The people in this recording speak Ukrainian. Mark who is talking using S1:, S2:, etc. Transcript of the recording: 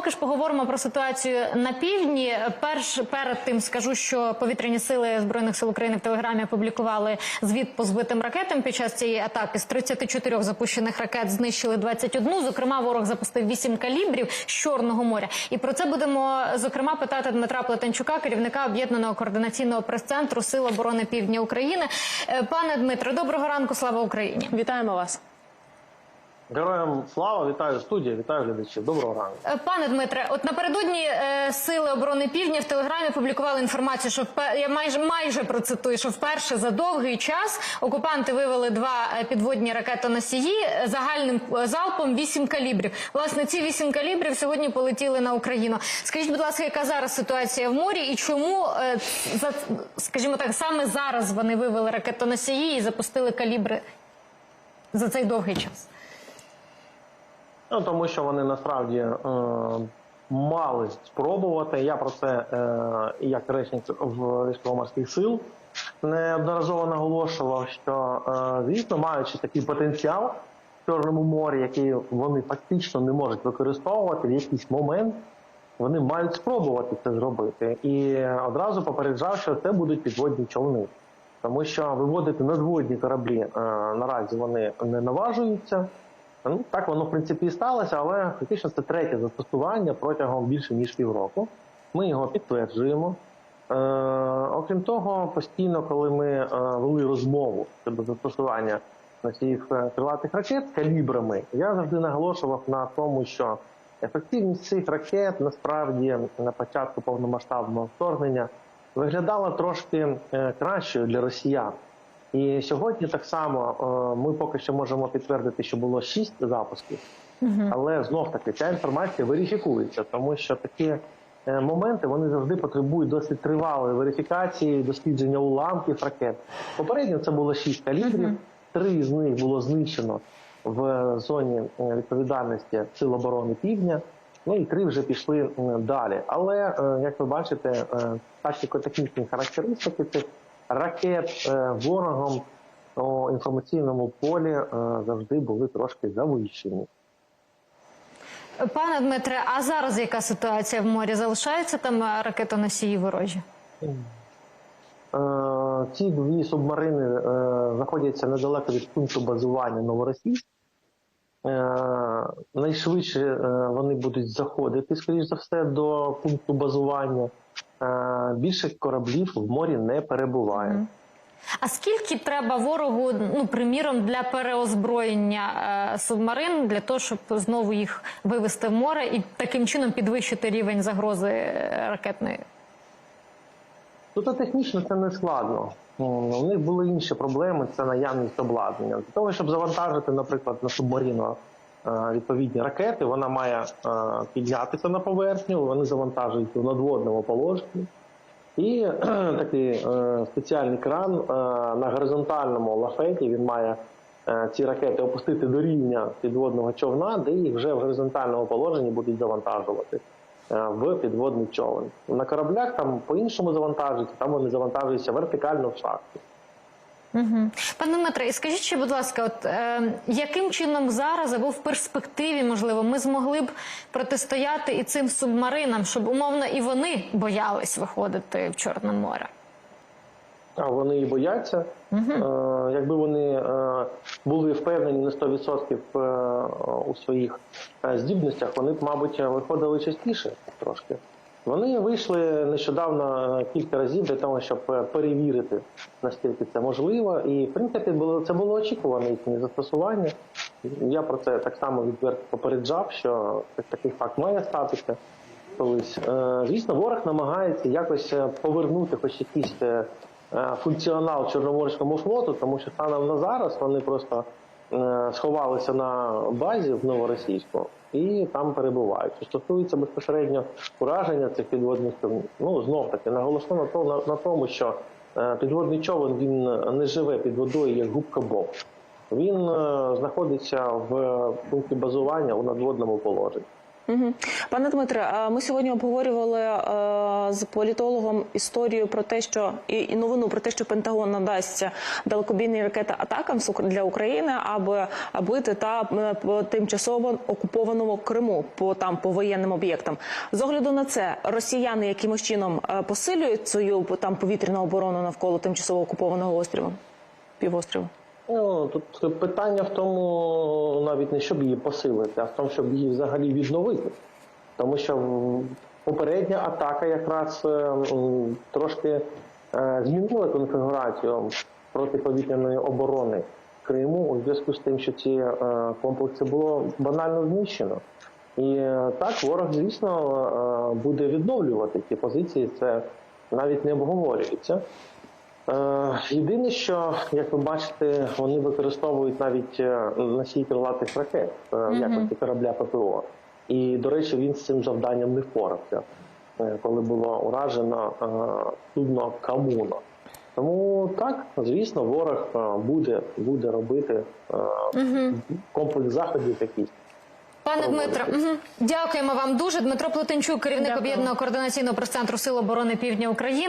S1: поки ж поговоримо про ситуацію на півдні. Перш перед тим скажу, що повітряні сили збройних сил України в телеграмі опублікували звіт по збитим ракетам. Під час цієї атаки з 34 запущених ракет знищили 21. Зокрема, ворог запустив 8 калібрів з Чорного моря. І про це будемо зокрема питати Дмитра Плетенчука, керівника об'єднаного координаційного прес-центру Сил оборони Півдня України. Е, Пане Дмитро, доброго ранку. Слава Україні.
S2: Вітаємо вас.
S3: Героям слава, вітаю студія, вітаю глядачів. Доброго ранку.
S1: Е, Пане Дмитре, от напередодні е, сили оборони півдня в телеграмі публікували інформацію, що впе- я майже майже процитую, що вперше за довгий час окупанти вивели два е, підводні ракетоносії е, загальним залпом вісім калібрів. Власне, ці вісім калібрів сьогодні полетіли на Україну. Скажіть, будь ласка, яка зараз ситуація в морі, і чому е, за скажімо так, саме зараз вони вивели ракетоносії і запустили калібри за цей довгий час?
S3: Ну тому що вони насправді е, мали спробувати. Я про це е, як речник військово-морських сил неодноразово наголошував, що е, звісно, маючи такий потенціал в Чорному морі, який вони фактично не можуть використовувати в якийсь момент. Вони мають спробувати це зробити, і одразу попереджав, що це будуть підводні човни, тому що виводити надводні кораблі е, наразі вони не наважуються. Ну так воно в принципі і сталося, але фактично це третє застосування протягом більше ніж півроку. Ми його підтверджуємо. Е, окрім того, постійно, коли ми е, вели розмову щодо застосування носіїв е, крилатих ракет калібрами, я завжди наголошував на тому, що ефективність цих ракет насправді на початку повномасштабного вторгнення виглядала трошки е, кращою для росіян. І сьогодні так само е, ми поки що можемо підтвердити, що було шість запусків, але знов таки ця інформація верифікується, тому що такі е, моменти вони завжди потребують досить тривалої верифікації, дослідження уламків ракет. Попередньо це було шість калібрів, три з них було знищено в зоні е, відповідальності Сил оборони Півдня. Ну і три вже пішли далі. Але як ви бачите, тактико-технічні характеристики цих ракет е, ворогом у інформаційному полі е, завжди були трошки завищені.
S1: Пане Дмитре, а зараз яка ситуація в морі? Залишаються там е, ракетоносії ворожі?
S3: Ці дві субмарини знаходяться недалеко від пункту базування Новоросійськ. Найшвидше вони будуть заходити, скоріш за все, до пункту базування. Е, Більше кораблів в морі не перебуває.
S1: А скільки треба ворогу, ну приміром, для переозброєння е, субмарин для того, щоб знову їх вивести в море і таким чином підвищити рівень загрози е, ракетної?
S3: Тут технічно це не складно. У них були інші проблеми, це наявність обладнання. Для того, щоб завантажити, наприклад, на субмарину відповідні ракети, вона має е, піднятися на поверхню, вони завантажуються в надводному положенні. І такий е, спеціальний кран е, на горизонтальному лафеті він має е, ці ракети опустити до рівня підводного човна, де їх вже в горизонтальному положенні будуть завантажувати е, в підводний човен. На кораблях там по-іншому завантажуються, там вони завантажуються вертикально в шахті.
S1: Угу. Пане Дмитре, і скажіть ще, будь ласка, от е, яким чином зараз або в перспективі, можливо, ми змогли б протистояти і цим субмаринам, щоб умовно і вони боялись виходити в Чорне море?
S3: А вони і бояться. Е, якби вони е, були впевнені на 100% е, у своїх е, здібностях, вони б, мабуть, виходили частіше трошки. Вони вийшли нещодавно е, кілька разів для того, щоб е, перевірити, наскільки це можливо. І, в принципі, було це було очікуване їхнє застосування. Я про це так само відверто попереджав, що такий факт має статися колись. Е, Звісно, ворог намагається якось повернути хоч якийсь функціонал Чорноморському флоту, тому що станом на зараз вони просто сховалися на базі в Новоросійську і там перебувають. Що стосується безпосередньо ураження цих підводних човнів, ну знов таки наголосно на, то, на, на тому, що е, підводний човен він не живе під водою як губка Боб. Він е, знаходиться в пункті базування у надводному положенні.
S2: Пане Дмитре, ми сьогодні обговорювали е, з політологом історію про те, що і, новину про те, що Пентагон надасть далекобійні ракети атакам для України, аби бити та е, тимчасово окупованому Криму по там по воєнним об'єктам. З огляду на це, росіяни якимось чином е, посилюють свою там повітряну оборону навколо тимчасово окупованого острова півострова.
S3: Ну, тут питання в тому, навіть не щоб її посилити, а в тому, щоб її взагалі відновити. Тому що попередня атака якраз е, трошки е, змінила конфігурацію протиповітряної оборони Криму у зв'язку з тим, що ці е, комплекси було банально знищено. І так, ворог, звісно, буде відновлювати ці позиції. Це навіть не обговорюється. Е, Єдине, що як ви бачите, вони використовують навіть е, носій крилатих ракет е, в якості корабля ППО. І, до речі, він з цим завданням не впорався, коли було уражено судно Камуно. Тому так, звісно, ворог буде, буде робити комплекс заходів якийсь.
S1: Пане Дмитро, дякуємо вам дуже. Дмитро Плотенчук, керівник об'єднаного координаційного прес-центру Сил оборони Півдня України.